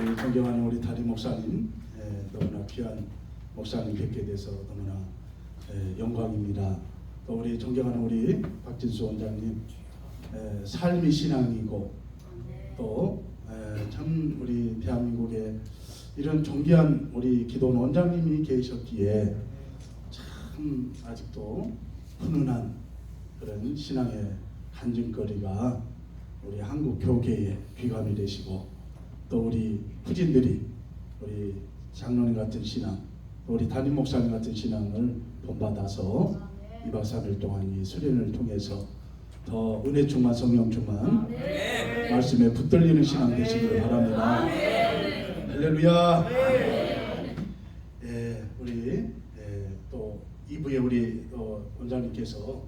존경하는 우리 다리 목사님, 예, 너무나 귀한 목사님 뵙게 돼서 너무나 예, 영광입니다. 또 우리 존경하는 우리 박진수 원장님, 예, 삶이 신앙이고 또참 우리 대한민국에 이런 존귀한 우리 기도원 원장님이 계셨기에 참 아직도 훈훈한 그런 신앙의 간증거리가 우리 한국 교계에 귀감이 되시고 또 우리 후진들이 우리 장로님 같은 신앙, 또 우리 담임 목사님 같은 신앙을 본받아서 2박 3일 동안 이 수련을 통해서 더 은혜 충만 성령 충만 말씀에 붙들리는 신앙 되시기를 바랍니다. 할렐루야. 예, 우리 예, 또 2부에 우리 또 원장님께서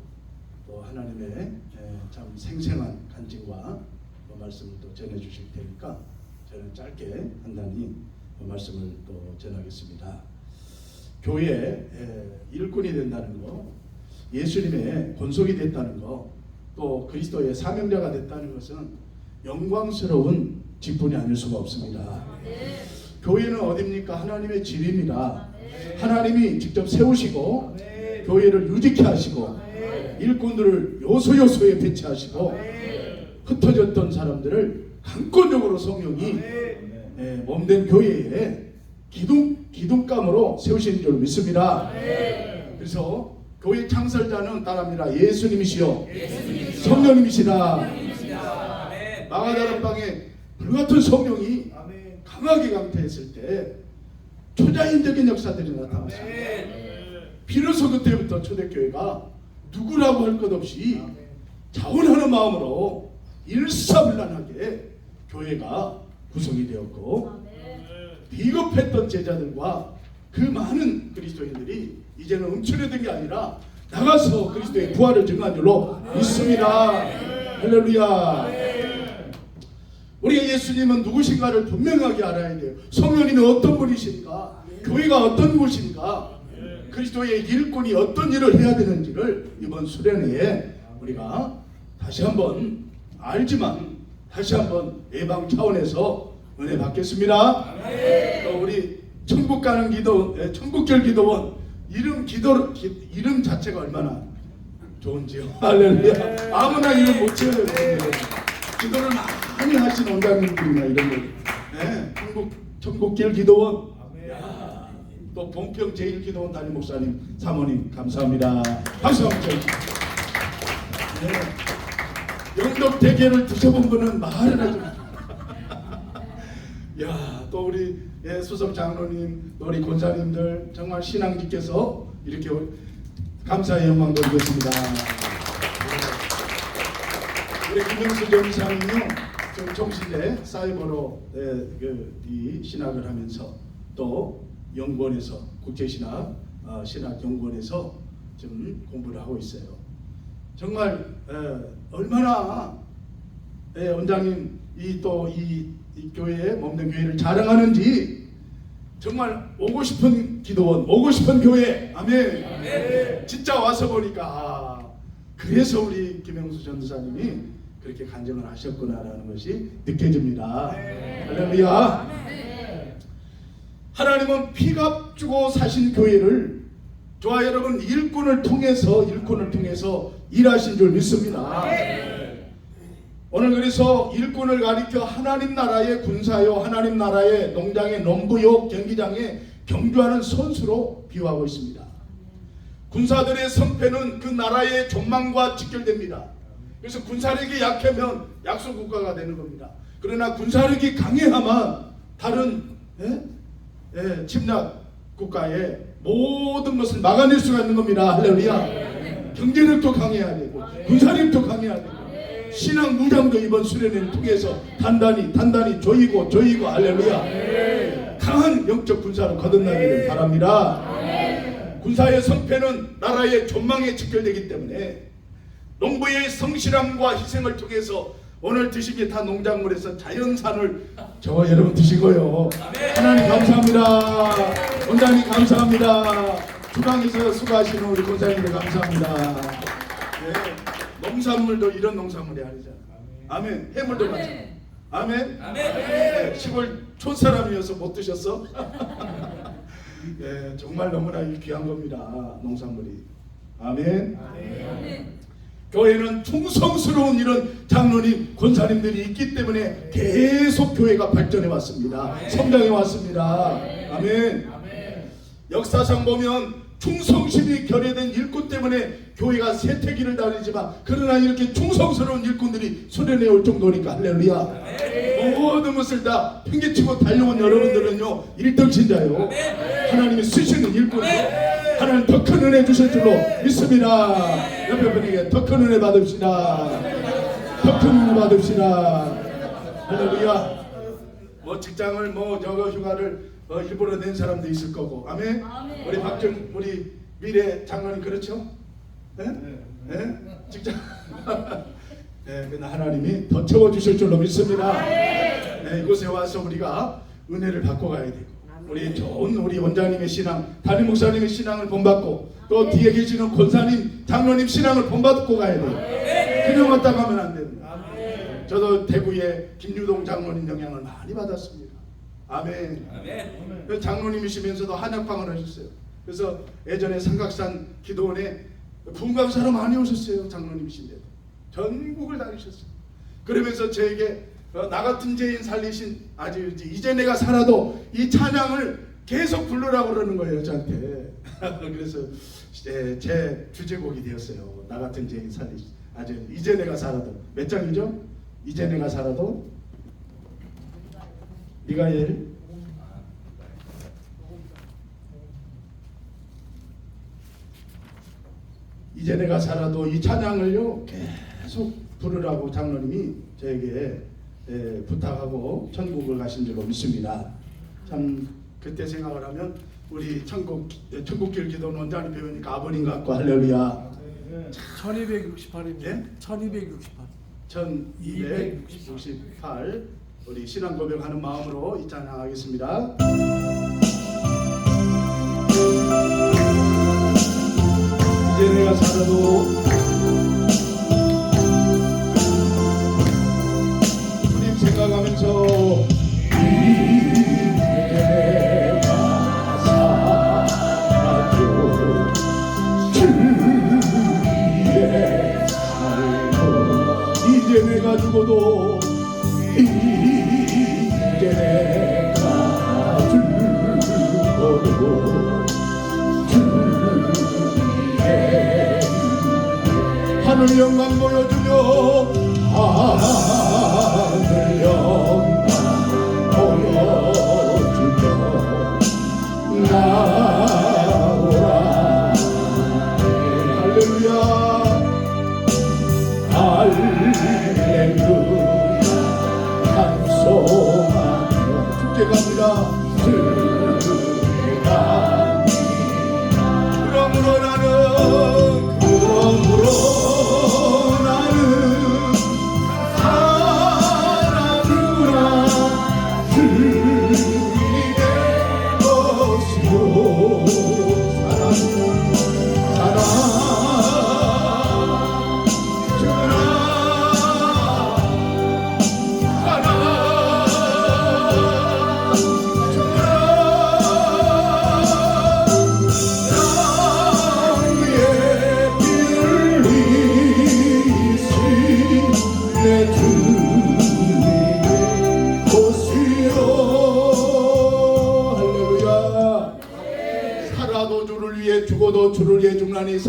또 하나님의 예, 참 생생한 간증과 또 말씀을 또 전해 주실 테니까 저는 짧게 간단히 그 말씀을 또 전하겠습니다. 교회 예, 일꾼이 된다는 거, 예수님의 권속이 됐다는 거, 또 그리스도의 사명자가 됐다는 것은 영광스러운 직분이 아닐 수가 없습니다. 교회는 어딥니까? 하나님의 집입니다. 하나님이 직접 세우시고 교회를 유지케 하시고 일꾼들을 요소요소에 배치하시고 흩어졌던 사람들을 강권적으로 성령이 예, 몸된 교회에 기둥 기둥감으로 세우신 줄 믿습니다. 그래서 교회 창설자는 따라합니다. 예수님이시요 성령님이시다. 마가다락 방에 불같은 성령이 강하게 강태했을 때 초자연적인 역사들이 나타났습니다. 비로소 그때부터 초대교회가 누구라고 할 것 없이 자원하는 마음으로 일사불란하게 교회가 구성이 되었고 비겁했던 제자들과 그 많은 그리스도인들이 이제는 움츠려든 게 아니라 나가서 그리스도의 부활을 증한 줄로 믿습니다. 할렐루야. 우리가 예수님은 누구신가를 분명하게 알아야 돼요. 성령님이 어떤 분이신가, 교회가 어떤 곳인가, 그리스도의 일꾼이 어떤 일을 해야 되는지를 이번 수련회에 우리가 다시 한번 알지만 다시 한번 예방 차원에서 은혜 받겠습니다. 또 우리 천국 가는 기도, 예, 천국절 기도원 이름 기도 기, 이름 자체가 얼마나 좋은지요. 할렐루야. 아무나 이름 못 지어요. 예. 기도를 많이 하신 원장님들이나 이런 거. 예, 천국 천국길 기도원. 야, 또 봉평 제일 기도원 담임 목사님, 사모님 감사합니다. 쳐주세요. 네. 영덕 대게를 드셔본 분은 말을 마. 야, 또 우리 예, 수석 장로님, 또 우리 권사님들 정말 신앙지께서 이렇게 감사의 영광 돌리겠습니다. 우리 김영수 전사님요, 지금 종신대 사이버로 예, 그, 이 신학을 하면서 또 연구원에서 국제신학 어, 신학 연구원에서 지금 공부를 하고 있어요. 정말 에, 얼마나 에, 원장님 이또이 교회에 몸된 교회를 자랑하는지 정말 오고 싶은 기도원, 오고 싶은 교회, 아멘. 진짜 와서 보니까 아, 그래서 우리 김영수 전도사님이 그렇게 간증을 하셨구나라는 것이 느껴집니다. 할렐루야. 하나님은 피값 주고 사신 교회를 저와 여러분 일꾼을 통해서 일꾼을 통해서 일하신 줄 믿습니다. 오늘 그래서 일꾼을 가리켜 하나님 나라의 군사요, 하나님 나라의 농장의 농부요, 경기장에 경주하는 선수로 비유하고 있습니다. 군사들의 성패는 그 나라의 전망과 직결됩니다. 그래서 군사력이 약하면 약소 국가가 되는 겁니다. 그러나 군사력이 강해야만 다른 예? 예, 침략 국가의 모든 것을 막아낼 수가 있는 겁니다. 할렐루야. 경제력도 강해야 되고 군사력도 강해야 되고 신앙 무장도 이번 수련회를 통해서 단단히 단단히 조이고 조이고 할렐루야. 강한 영적 군사로 거듭나기를 바랍니다. 군사의 성패는 나라의 전망에 직결되기 때문에 농부의 성실함과 희생을 통해서 오늘 게다 농작물에서 자연산을 저와 여러분 드시고요. 하나님 감사합니다. 원장님 감사합니다. 주방에서 수고하시는 우리 권사님들 감사합니다. 네, 농산물도 이런 농산물이 아니잖아. 아멘. 해물도 마찬가지. 아멘. 아멘. 네, 시골 촌사람이어서 못 드셨어? 네, 정말 너무나 이 귀한 겁니다. 농산물이. 아멘. 교회는 충성스러운 이런 장로님, 권사님들이 있기 때문에 계속 교회가 발전해 왔습니다. 성장해 왔습니다. 아멘. 역사상 보면 충성심이 결여된 일꾼 때문에 교회가 세태기를 다니지만 그러나 이렇게 충성스러운 일꾼들이 수련해 올 정도니까 할렐루야. 모든 것을 다 팽개치고 달려온 여러분들은요 일등신자요. 하나님이 쓰시는 일꾼이요. 하나님 더 큰 은혜 주실 줄로 믿습니다. 옆에 분에게 더 큰 은혜 받읍시다. 더 큰 은혜 받읍시다. 할렐루야. 뭐 직장을 뭐 저거 휴가를 어, 일부러 낸 사람도 있을 거고 아멘. 아멘. 우리 박정 우리 미래 장관님 그렇죠? 예? 예? 직장. 예, 그러나 하나님이 더 채워 주실 줄로 믿습니다. 예, 이곳에 와서 우리가 은혜를 받고 가야 되고 우리 좋은 우리 원장님의 신앙, 담임 목사님의 신앙을 본받고 또 뒤에 계시는 권사님, 장로님 신앙을 본받고 가야 돼요. 그냥 왔다 가면 안 됩니다. 저도 대구의 김유동 장로님 영향을 많이 받았습니다. 아멘. 아멘. 그 장로님이시면서도 한약방을 하셨어요. 그래서 예전에 삼각산 기도원에 분강사로 많이 오셨어요. 장로님이신데도 전국을 다니셨어요. 그러면서 저에게 어, 나 같은 죄인 살리신 아주 이제 이제 내가 살아도 이 찬양을 계속 부르라고 그러는 거예요 저한테. 그래서 제, 제 주제곡이 되었어요. 나 같은 죄인 살리신 아주 이제 내가 살아도 몇 장이죠? 이제 내가 살아도 미가엘 이제 내가 살아도 이 찬양을요 계속 부르라고 장로님이 저에게 예, 부탁하고 천국을 가신 줄로 믿습니다. 참 그때 생각을 하면 우리 천국 예, 천국길 기도는 원장님 배우니까 아버님 같고 할렐루야. 1268입니다. 예? 1268. 1268 우리 신앙 고백하는 마음으로 이 찬양하겠습니다. 이제 내가 살아도 할렐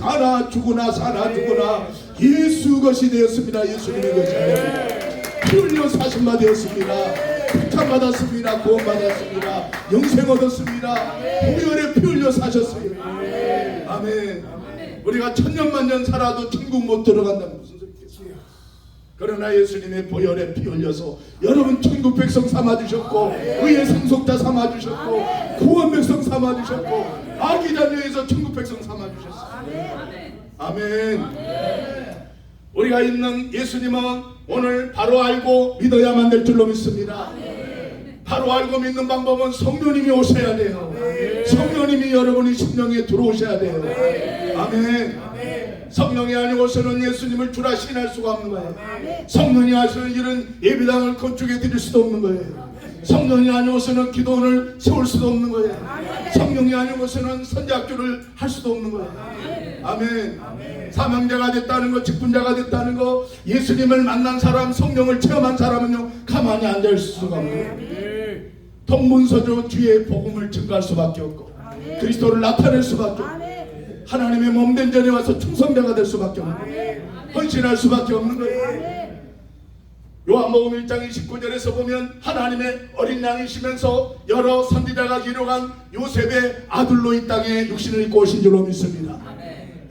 살아 죽으나 살아 죽으나 예수 것이 되었습니다. 예수님의 것이에요 피 흘려 사신 바 되었습니다. 택함 받았습니다. 구원 받았습니다. 영생 얻었습니다. 보혈에 피 흘려 사셨어요 아멘. 우리가 천년만년 살아도 천국 못 소리겠어요? 그러나 예수님의 보혈에 피 흘려서 여러분 천국 백성 삼아주셨고 의의 상속자 삼아주셨고 구원 백성 삼아주셨고 아기 자녀에서 천국 백성 삼아주셨어요 아멘 우리가 있는 예수님은 오늘 바로 알고 믿어야만 될 줄로 믿습니다. 바로 알고 믿는 방법은 성령님이 오셔야 돼요. 성령님이 여러분의 심령에 들어오셔야 돼요. 아멘. 성령이 아니고서는 예수님을 주라 신할 수가 없는 거예요. 성령이 아니고서는 이런 예배당을 건축해 드릴 수도 없는 거예요. 성령이 아니고서는 기도원을 세울 수도 없는 거예요. 성령이 아니고서는 선작교를 할 수도 없는 거예요. 아멘. 사망자가 됐다는 거, 직분자가 됐다는 거, 예수님을 만난 사람, 성령을 체험한 사람은요, 가만히 앉아 있을 수가 없는. 동문서주 주의 복음을 증가할 수밖에 없고, 그리스도를 나타낼 수밖에 없고, 하나님의 몸된 전에 와서 충성자가 될 수밖에 없는 거예요. 헌신할 수밖에 없는 거예요. 요한복음 1장 29절에서 보면 하나님의 어린 양이시면서 여러 선지자가 기록한 요셉의 아들로 이 땅에 육신을 입고 오신 줄로 믿습니다.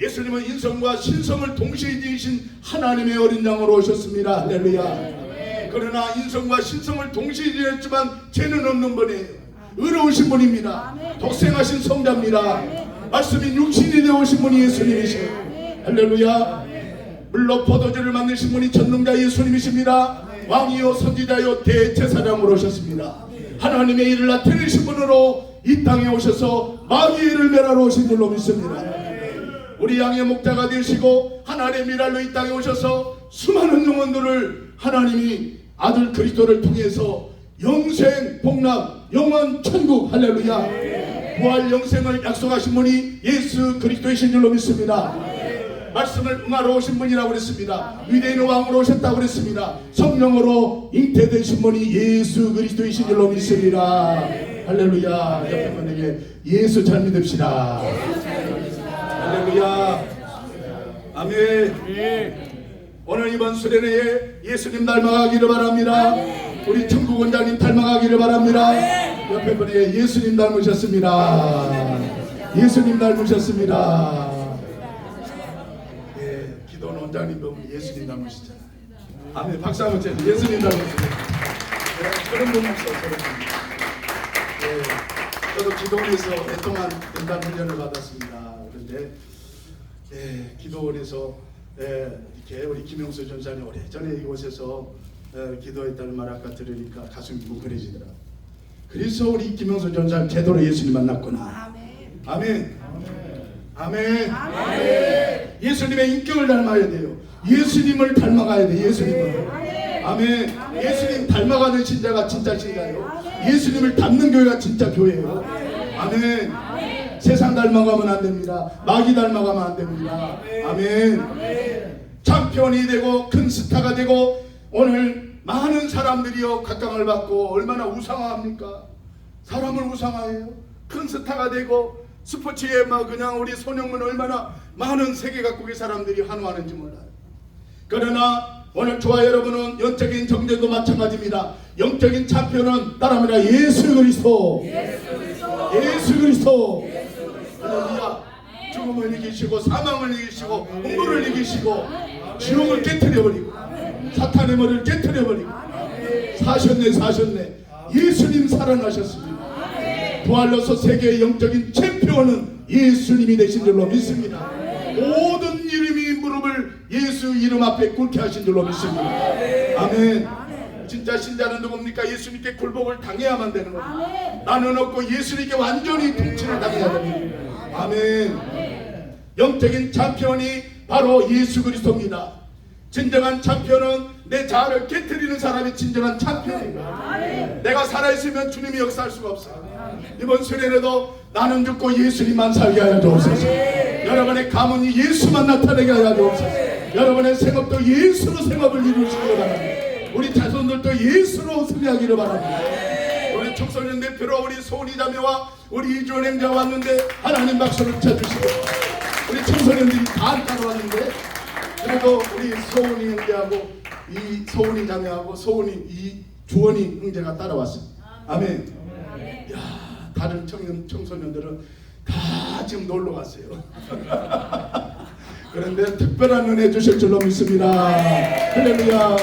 예수님은 인성과 신성을 동시에 지으신 하나님의 어린 양으로 오셨습니다. 할렐루야. 그러나 인성과 신성을 동시에 지었지만 죄는 없는 분이에요. 의로우신 분입니다. 독생하신 성자입니다. 말씀이 육신이 되어 오신 분이 예수님이시에요. 할렐루야. 물로 포도주를 만드신 분이 전능자 예수님이십니다. 왕이요 선지자요 대제사장으로 오셨습니다. 하나님의 일을 나타내신 분으로 이 땅에 오셔서 마귀를 멸하러 오신 줄로 믿습니다. 우리 양의 목자가 되시고 하나님의 미랄로 이 땅에 오셔서 수많은 영혼들을 하나님이 아들 그리스도를 통해서 영생 복락 영원 천국 할렐루야 부활 영생을 약속하신 분이 예수 그리스도이신 줄로 믿습니다. 말씀을 응하러 오신 분이라고 그랬습니다. 위대인 왕으로 오셨다고 그랬습니다. 성령으로 잉태되신 분이 예수 그리스도이신 줄로 믿습니다. 할렐루야. 옆에 분에게 예수 잘 믿읍시다. 할렐루야. 아멘. 예. 오늘 이번 수련회에 예수님 닮아가기를 바랍니다. 우리 천국 원장님 닮아가기를 바랍니다. 옆에 분에게 예수님 닮으셨습니다. 예수님 닮으셨습니다. 예, 기도원 원장님 보면 예수님 닮으시잖아요. 아멘. 박수 한번 쳐요. 예수님 닮으시죠. 예, 그런 분 없어. 그런 분. 예, 저도 기도원에서 오랫동안 연단 훈련을 받았습니다. 그런데 예, 기도원에서 예, 이렇게 우리 김영수 전사님 오래전에 이곳에서 예, 기도했다는 말 아까 들으니까 가슴이 뭉클해지더라. 그래서 우리 김영수 전사님 제대로 예수님 만났구나. 아멘. 아멘. 예수님의 인격을 닮아야 돼요. 예수님을 닮아가야 돼. 예수님을. 아멘. 예수님 닮아가는 신자가 진짜 신자예요. 예수님을 닮는 교회가 진짜 교회예요. 아멘. 세상 닮아가면 안 됩니다. 마귀 닮아가면 안 됩니다. 아멘. 챔피언이 되고 큰 스타가 되고 오늘 많은 사람들이요 각광을 받고 얼마나 우상화합니까? 사람을 우상화해요. 큰 스타가 되고 스포츠에 막 그냥 우리 손흥민 얼마나 많은 세계 각국의 사람들이 환호하는지 몰라요. 그러나 오늘 저와 여러분은 영적인 정죄도 마찬가지입니다. 영적인 챔피언은 따라합니다. 예수 그리스도. 예수 그리스도. 할렐루야. 죽음을 이기시고 사망을 이기시고 홍보를 이기시고 지옥을 깨뜨려 버리고 사탄의 머리를 깨뜨려 버리고 사셨네 사셨네. 예수님 살아나셨습니다. 부활로서 세계의 영적인 챔 피언은 예수님이 되신 줄로 믿습니다. 모든 이름이 무릎을 예수 이름 앞에 꿇게 하신 줄로 믿습니다. 아멘. 진짜 신자는 누굽니까? 예수님께 굴복을 당해야만 되는 겁니다. 나는 없고 예수님께 완전히 통치를 당해야 됩니다. 아멘. 영적인 챔피언이 바로 예수 그리스도입니다. 진정한 챔피언은 내 자아를 깨뜨리는 사람이 진정한 챔피언입니다. 내가 살아있으면 주님이 역사할 수가 없어요. 이번 수련에도 나는 죽고 예수님만 살게 하여 주옵소서. 여러분의 가문이 예수만 나타내게 하여 주옵소서. 여러분의 생업도 예수로 생업을 이루시기를 바랍니다. 우리 자손들도 예수로 승리하기를 바랍니다. 우리 청소년 대표로 우리 소은이 자매와 우리 이주원 행자 왔는데 하나님 박수를 쳐주시고 우리 청소년들이 다 따라왔는데 그래도 우리 소은이 형제하고 이 소은이 자매하고 소은이 이 주원이 형제가 따라왔습니다. 아멘. 야 다른 청년 청소년들은 다 지금 놀러 갔어요. 그런데 특별한 은혜 주실 줄로 믿습니다. 할렐루야.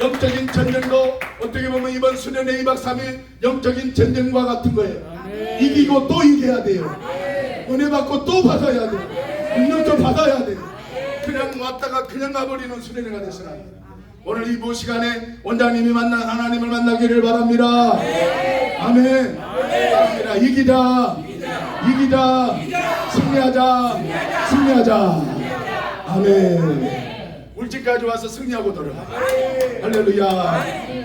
영적인 전쟁도 어떻게 보면 이번 수련회 2박 3일 영적인 전쟁과 같은 거예요. 이기고 또 이겨야 돼요. 은혜 받고 또 받아야 돼요. 능 력도 받아야 돼요. 그냥 왔다가 그냥 가버리는 수련회가 되서는 안 돼요. 오늘 이부 시간에 원장님이 만난 하나님을 만나기를 바랍니다. 아멘. 바랍니다. 이기자. 이기자. 승리하자. 승리하자. 아멘. 울진까지 와서 승리하고 돌아가. 할렐루야.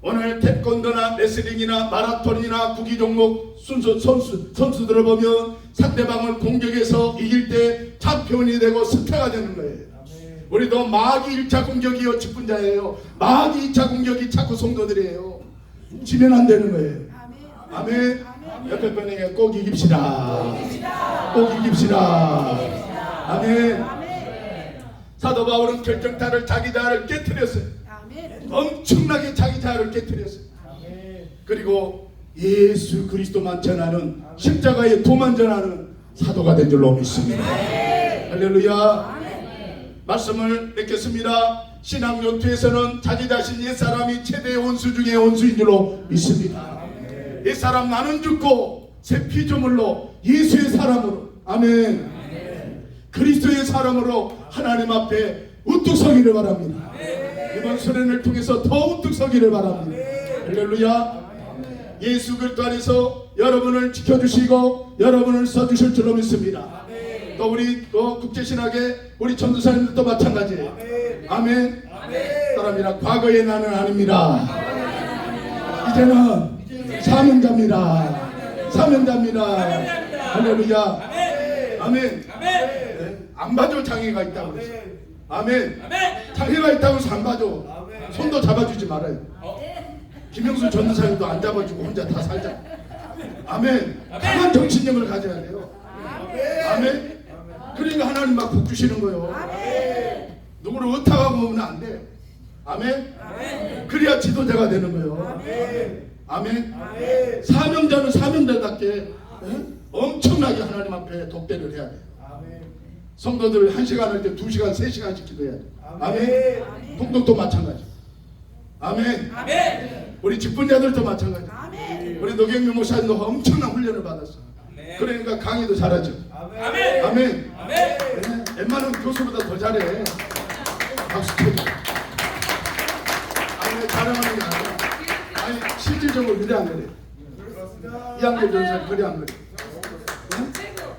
오늘 태권도나 레슬링이나 마라톤이나 구기 종목 순수 선수 선수들을 보면 상대방을 공격해서 이길 때 챔피언이 되고 스타가 되는 거예요. 우리도 마귀 1차 공격이요 직분자예요. 마귀 2차 공격이 자꾸 성도들이에요. 지면 안 되는 거예요. 아멘. 옆에 분에게 꼭 이깁시다. 꼭 이깁시다. 아멘. 사도 바울은 결정타를 자기 자를 깨뜨렸어요. 엄청나게 자기 자를 깨뜨렸어요. 그리고 예수 그리스도만 전하는 십자가의 도만 전하는 사도가 된 줄로 믿습니다. 할렐루야. 말씀을 맺겠습니다. 신앙 연투에서는 자기 자신 옛 사람이 최대의 원수 중에 원수인 줄로 믿습니다. 옛 사람 나는 죽고 새 피조물로 예수의 사람으로 아멘. 그리스도의 사람으로 하나님 앞에 우뚝 서기를 바랍니다. 이번 수련을 통해서 더 우뚝 서기를 바랍니다. 할렐루야. 예수 그리스도 안에서 여러분을 지켜주시고 여러분을 써주실 줄로 믿습니다. 또 우리 또 국제신학의 우리 전도사님들도 마찬가지예요. 아멘. 사람이라 과거의 나는 아닙니다. 이제는 사명자입니다. 사명자입니다. 할렐루야. 아멘. 네. 안 봐줘 장애가 있다고 그래서. 아멘. 장애가 있다고 해서 안 봐줘. 손도 잡아주지 말아요. 김영수 전도사님도 안 잡아주고 혼자 다 살자. 아멘. 강한 정신력을 가져야 돼요. 아멘. 그러니까 하나님 막 복주시는 거예요. 누구를 의탁하고 오면 안 돼. 아멘. 그래야 지도자가 되는 거예요. 아멘. 사명자는 사명자답게 에? 엄청나게 하나님 앞에 독대를 해야 돼요. 성도들 한 시간 할 때 두 시간, 세 시간씩 기도해야 돼. 아멘. 동독도 마찬가지. 아멘. 우리 직분자들도 마찬가지. 우리 노경민 목사님도 엄청난 훈련을 받았어. 그러니까 강의도 잘하죠. 아멘. 네, 웬만한 교수보다 더 잘해. 박수 쳐줘. 아니 잘하는 게 아니라 아니 실질적으로 그래 안 그래? 이 학년 전사 그래 안 그래?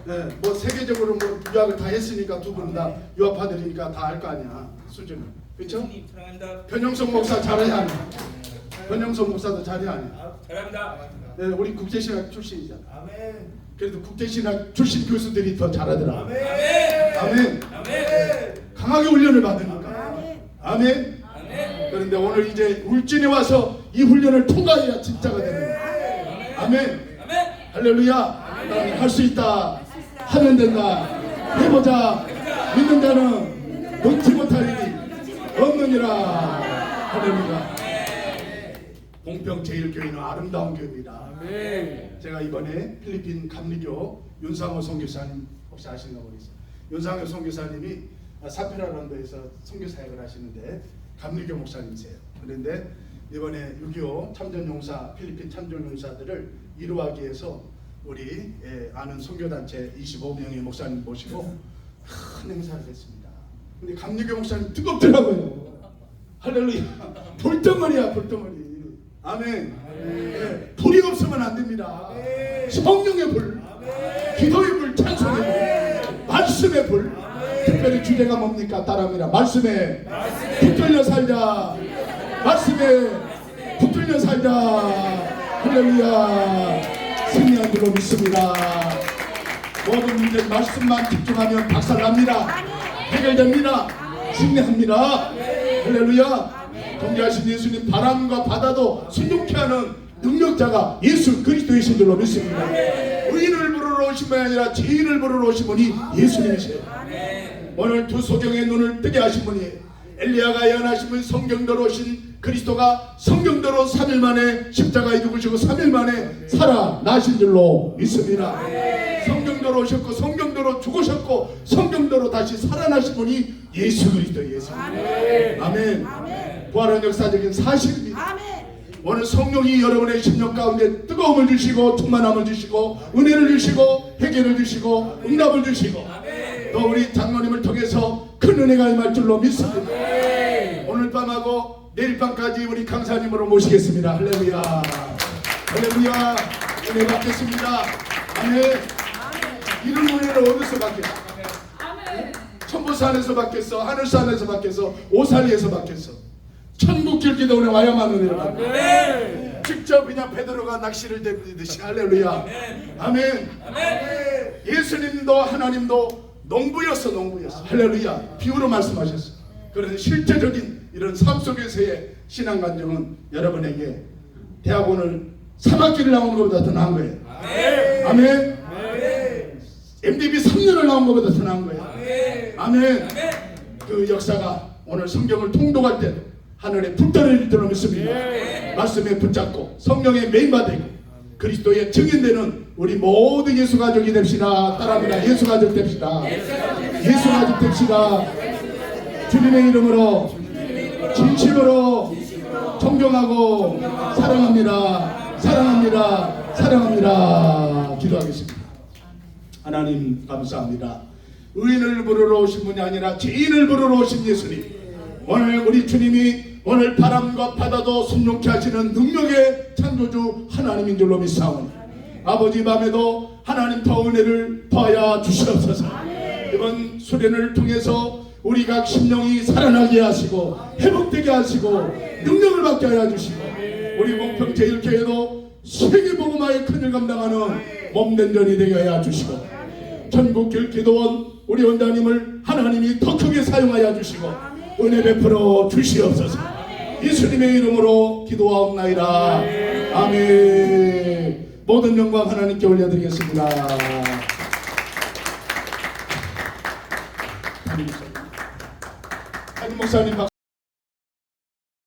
네, 뭐 세계적으로 뭐 유학을 다 했으니까 두 분 다 유학 받으니까 다 알 거 아니야 수준을 그렇죠? 변영석 목사 잘해야 하네. 변영석 목사도 잘해야 하네. 사랑합니다. 네, 우리 국제신학 출신이잖아. 그래도 국제신학 출신 교수들이 더 잘하더라. 아멘. 아멘. 강하게 훈련을 받으니까. 아멘. 아멘. 그런데 오늘 이제 울진에 와서 이 훈련을 통과해야 진짜가 되는 거야. 아멘. 아멘. 할렐루야. 할 수 있다. 하면 된다. 해보자. 믿는 자는 놓지 못할 일이 없느니라. 할렐루야. 공평 제일교회는 아름다운 교회입니다. 아멘. 제가 이번에 필리핀 감리교 윤상호 선교사님 혹시 아시는가 모르겠어요. 윤상호 선교사님이 사페라란도에서 선교 사역을 하시는데 감리교 목사님이세요. 그런데 이번에 6.25 참전용사 필리핀 참전용사들을 이루하기 위해서 우리 예, 아는 선교단체 25명의 목사님 모시고 큰 행사를 했습니다. 근데 감리교 목사님 뜨겁더라고요. 할렐루야. 불덩어리야 불덩어리. 아멘. 예, 불이 없으면 안 됩니다. 성령의 불, 기도의 불, 찬송의 불, 말씀의 불. 특별히 주제가 뭡니까? 따라합니다. 말씀에 붙들려 살자. 말씀에 붙들려 살자. 할렐루야. 승리한 줄로 믿습니다. 모든 문제 말씀만 집중하면 박살납니다. 해결됩니다. 승리합니다. 할렐루야. 존귀하신 예수님 바람과 바다도 순종케 하는 능력자가 예수 그리스도이신 줄로 믿습니다. 의인을 부르러 오신 분이 아니라 죄인을 부르러 오신 분이 예수님이세요. 오늘 두 소경의 눈을 뜨게 하신 분이 엘리야가 예언하신 분 성경대로 오신 그리스도가 성경대로 3일 만에 십자가에 죽으시고 3일 만에 살아나신 줄로 믿습니다. 성경대로 오셨고 성경대로 죽으셨고 성경대로 다시 살아나신 분이 예수 그리스도 예수. 아멘. 부활은 역사적인 사실입니다. 오늘 성령이 여러분의 심령 가운데 뜨거움을 주시고 충만함을 주시고 은혜를 주시고 해결을 주시고 응답을 주시고 또 우리 장로님을 통해서 큰 은혜가 임할 줄로 믿습니다. 오늘 밤하고 내일 밤까지 우리 강사님으로 모시겠습니다. 할렐루야. 할렐루야. 은혜 받겠습니다. 아멘. 이런 은혜를 수밖에 없어. 아멘. 천부산에서 받겠어 하늘산에서 받겠어 오산리에서 받겠어 천국 길 기도원에 와야만 은혜를 받는 아멘. 직접 그냥 베드로가 낚시를 대듯이 할렐루야. 아멘. 예수님도 하나님도 농부였어 농부였어 할렐루야. 비유로 말씀하셨어 그런데 실제적인 이런 삶 속에서의 신앙 간증은 여러분에게 대학원을 3학기를 나오는 것보다 더 나은 거예요. 아멘. MDB 3년을 나온 것보다 더 나은 거예요. 아멘. 그 역사가 오늘 성경을 통독할 때도 하늘의 불타를 줄로 믿습니다. 말씀에 붙잡고 성령에 메인받고 그리스도의 증인되는 우리 모두 예수 가족이 됩시다. 따라합니다. 예수 가족 됩시다. 예수 가족 됩시다. 주님의 이름으로 진심으로 존경하고 사랑합니다. 사랑합니다. 사랑합니다. 기도하겠습니다. 하나님 감사합니다. 의인을 부르러 오신 분이 아니라 죄인을 부르러 오신 예수님. 오늘 우리 주님이 오늘 바람과 바다도 순종케 하시는 능력의 창조주 하나님인 줄로 믿사오니 아버지 밤에도 하나님 더 은혜를 더하여 주시옵소서. 이번 수련을 통해서 우리 각 심령이 살아나게 하시고 회복되게 하시고 능력을 받게 하여 주시고 우리 공평 제일교회도 세계 복음화의 큰일 감당하는 몸된 전이 되게 하여 주시고 전국 길기도원 우리 원장님을 하나님이 더 크게 사용하여 주시고 은혜 베풀어 주시옵소서. 예수님의 이름으로 기도하옵나이다. 아멘. 모든 영광 하나님께 올려드리겠습니다. 담임 목사님 박수